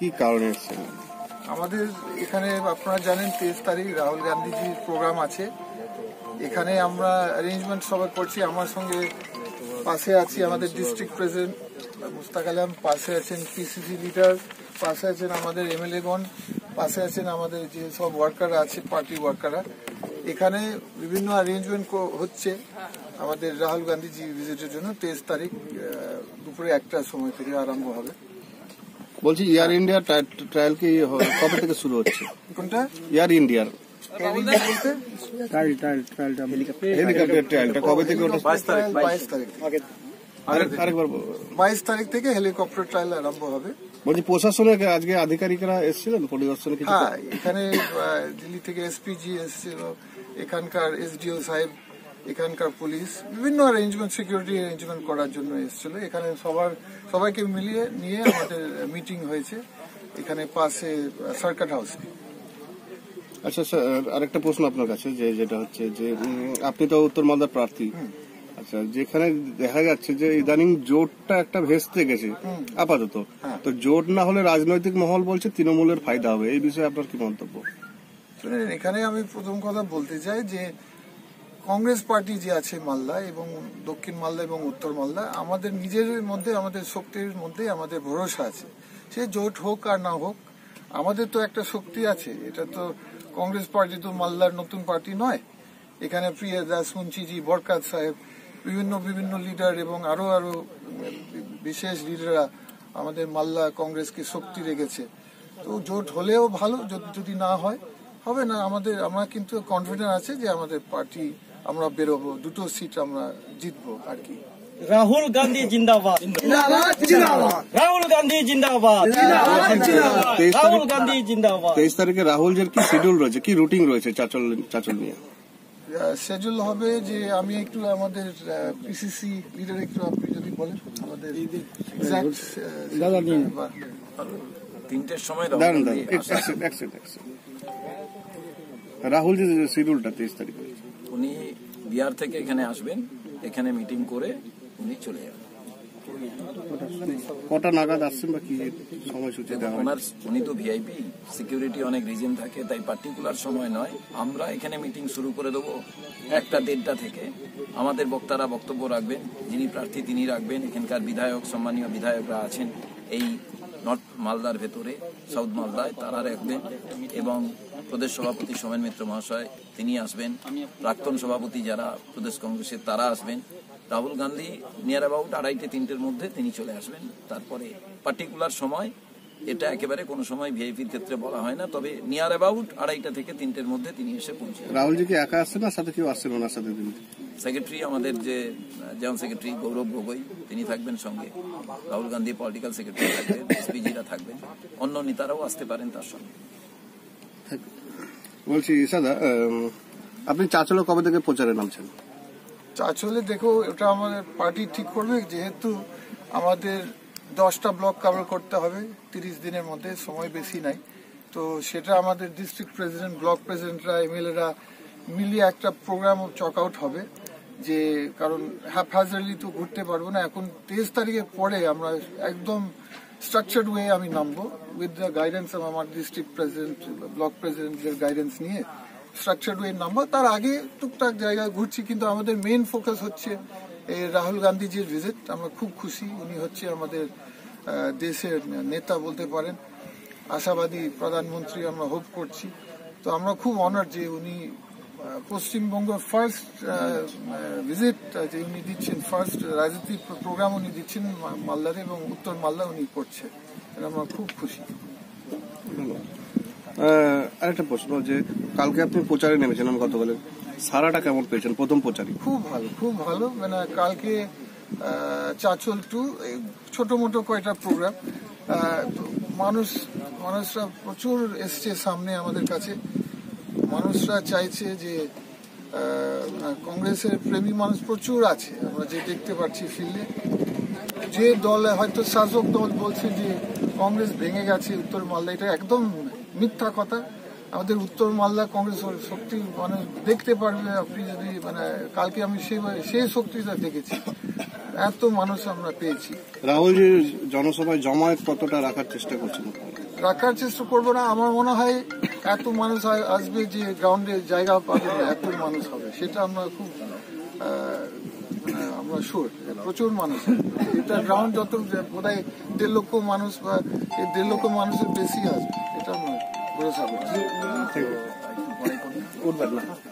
কি কারণে এসেছেন আমাদের এখানে আপনারা জানেন তেইশ তারিখ রাহুল গান্ধীজির প্রোগ্রাম আছে। এখানে আমরা অ্যারেঞ্জমেন্ট সবাই করছি। আমার সঙ্গে পাশে আছি আমাদের ডিস্ট্রিক্ট প্রেসিডেন্ট মুস্তাক আলম, পাশে আছেন পিসিসি লিডার পাশে আছেন আমাদের এমএলএগণ, পাশে আছেন আমাদের যে সব ওয়ার্কাররা আছে পার্টি ওয়ার্কাররা এখানে বিভিন্ন অ্যারেঞ্জমেন্ট হচ্ছে আমাদের রাহুল গান্ধীজি ভিজিটের জন্য। তেইশ তারিখ দুপুরে একটার সময় থেকে আরম্ভ হবে। বলছি এয়ার ইন্ডিয়া ট্রায়াল কি কবে থেকে শুরু হচ্ছে? কোনটা? এয়ার ইন্ডিয়ার এর ইন্ডিয়া বলতে হেলিকপ্টার ট্রায়ালটা কবে থেকে ওটা? বাইশ তারিখ বাইশ। তারিখ আরেকবার বাইশ তারিখ থেকে হেলিকপ্টার ট্রায়াল আরম্ভ হবে। বলছি প্রশাসনের আজকে আধিকারিকরা এসেছিলেন? পরিদর্শনে কিছু হ্যাঁ এখানে আহ, দিল্লি থেকে এসপিজি এসেছিল। এখানকার এসডিও সাহেব এখানকার পুলিশ বিভিন্ন অ্যারেঞ্জমেন্ট সিকিউরিটি অ্যারেঞ্জমেন্ট করার জন্য এসেছিল। এখানে সবার সবাইকে মিলিয়ে নিয়ে আমাদের মিটিং হয়েছে এখানে পাশে সার্কাট হাউসে আচ্ছা স্যার আরেকটা প্রশ্ন আপনার কাছে যে যেটা হচ্ছে যে আপনি তো উত্তর মালদার প্রার্থী। আচ্ছা যেখানে দেখা যাচ্ছে যে ইদানিং জোটটা একটা ভেস্তে গেছে আপাতত। হ্যাঁ। তো জোট না হলে রাজনৈতিক মহল বলছে তৃণমূলের ফায়দা হবে এই বিষয়ে আপনার কি মন্তব্য? এখানে আমি প্রথম কথা বলতে চাই যে কংগ্রেস পার্টি যে আছে মালদা এবং দক্ষিণ মালদা এবং উত্তর মালদা, আমাদের নিজের মধ্যে, আমাদের শক্তির মধ্যে আমাদের ভরসা আছে। সে জোট হোক আর না হোক, আমাদের তো একটা শক্তি আছে। এটা তো কংগ্রেস পার্টি তো মালদার নতুন পার্টি নয়। এখানে প্রিয়া দাস, মুন্সিজি, বরকাত সাহেব, বিভিন্ন বিভিন্ন লিডার এবং আরও আরও বিশেষ লিডাররা আমাদের মালদা কংগ্রেসকে শক্তি রেখেছে। তো জোট হলেও ভালো যদি না হয় হবে না আমাদের আমরা কিন্তু কনফিডেন্ট আছে যে আমাদের পার্টি আমরা বেরোবো দুটো সিট আমরা জিতবো আর কি। রাহুল গান্ধী জিন্দাবাদ। রাহুল গান্ধী জিন্দাবাদ। রাহুল গান্ধী জিন্দাবাদ। তেইশ তারিখে রাহুল যে কি শিডিউল রয়েছে? কি রুটিন রয়েছে চাচল চাচল নিয়ে? শিডিউল হবে যে আমি একটু আমাদের পিসিসি লিডার একটু আপনি যদি বলেন আমাদের তিনটের সময় দাঁড়ান দাঁড়ান সেকেন্ড। রাহুলজির শিডিউলটা তেইশ তারিখ উনি বিহার থেকে এখানে আসবেন এখানে মিটিং করে উনি চলে যাবেন। কটা নাগাদ আসছেন বা কি সময়সূচি ওনার উনি তো ভিআইপি সিকিউরিটি অনেক রিজন থাকে তাই পার্টিকুলার সময় নয়। আমরা এখানে মিটিং শুরু করে দেবো একটা দেড়টা থেকে। আমাদের বক্তারা বক্তব্য রাখবেন যিনি প্রার্থী তিনি রাখবেন। এখানকার বিধায়ক সম্মানীয় বিধায়করা আছেন এই নর্থ মালদার ভেতরে সাউথ মালদায় তারা রাখবেন। এবং প্রদেশ সভাপতি সোমেন মিত্র মহাশয় তিনি আসবেন। প্রাক্তন সভাপতি যারা প্রদেশ কংগ্রেসের তারা আসবেন। রাহুল গান্ধী নিয়ার অ্যাবাউট আড়াইটে তিনটের মধ্যে তিনি চলে আসবেন। তারপরে পার্টিকুলার সময় এটা একেবারে কোনো সময় ভিআইপির ক্ষেত্রে বলা হয় না তবে নিয়ার অ্যাবাউট আড়াইটা থেকে তিনটের মধ্যে তিনি এসে পৌঁছে রাহুলজি কি একা আসছেন না সাথে কেউ আসছেন ওনার সাথে সেক্রেটারি আমাদের যে জেনারেল সেক্রেটারি গৌরব গগৈ তিনি থাকবেন সঙ্গে। রাহুল গান্ধী পলিটিক্যাল সেক্রেটারি থাকবেন এসপিজিরা থাকবেন। অন্য নেতারাও আসতে পারেন তার সঙ্গে। বলছি, সাদা আপনি চাচলে কবে থেকে প্রচারে নামছেন? আসলে দেখো এটা আমাদের পার্টি ঠিক করবে, যেহেতু আমাদের দশটা ব্লক কভার করতে হবে, তিরিশ দিনের মধ্যে, সময় বেশি নাই। তো সেটা আমাদের ডিস্ট্রিক্ট প্রেসিডেন্ট ব্লক প্রেসিডেন্টরা এমএলএরা মিলিয়ে একটা প্রোগ্রাম চক আউট হবে, যে কারণ হ্যাপহাজারলি তো ঘুরতে পারব না। এখন তেইশ তারিখের পরে আমরা একদম স্ট্রাকচার্ড ওয়ে আমি নামবো। উইথ দ্য গাইডেন্স অফ আমার ডিস্ট্রিক্ট প্রেসিডেন্ট ব্লক প্রেসিডেন্টের গাইডেন্স নিয়ে স্ট্রাকচার্ড ওয়ে নাম্বার তার আগে টুকটাক জায়গায় ঘুরছি, কিন্তু আমাদের মেন ফোকাস হচ্ছে এই রাহুল গান্ধীজির ভিজিট আমরা খুব খুশি, উনি হচ্ছে আমাদের দেশের নেতা বলতে পারেন। আশাবাদী প্রধানমন্ত্রী আমরা হোপ করছি। তো আমরা খুব অনার যে উনি পশ্চিমবঙ্গ ফার্স্ট ভিজিট যে উনি দিচ্ছেন ফার্স্ট রাজনীতি প্রোগ্রাম উনি দিচ্ছেন মা- মালদাতে এবং উত্তর মালদা উনি করছে। আমরা খুব খুশি। আরেকটা প্রশ্ন যে কালকে আপনি প্রচারে নেমেছিলেন গতকালে সারাটা কেমন পেয়েছেন প্রথম প্রচারই? খুব ভালো খুব ভালো। মানে কালকে চাচল টু এই ছোট মোটো কয়টা প্রোগ্রাম মানুষ মানুষরা প্রচুর এসছে সামনে আমাদের কাছে। মানুষরা চাইছে যে কংগ্রেসের প্রেমী মানুষ প্রচুর আছে। আমরা যে দেখতে পাচ্ছি ফিল্ডে যে দল হয়তো শাসক দল বলছে যে কংগ্রেস ভেঙে গেছে উত্তর মালদা এটা একদম মিথ্যা কথা। আমাদের উত্তর মালদা কংগ্রেস শক্তি মানে দেখতে পারবে আপনি যদি মানে কালকে আমি সেই সেই শক্তিটা দেখেছি। এত মানুষ আমরা পেয়েছি। রাহুলজি জনসভায় জমায়েত কতটা রাখার চেষ্টা করছেন রাখার চেষ্টা করব না আমার মনে হয় এত মানুষ আসবে যে গ্রাউন্ডে জায়গা পাবে এত মানুষ হবে। সেটা আমরা খুব মানে আমরা শোর প্রচুর মানুষ। এটা গ্রাউন্ড যত বোধ হয় দেড় লক্ষ মানুষ বা এই দেড় লক্ষ মানুষের বেশি আসবে এটা আমরা বলে করছি।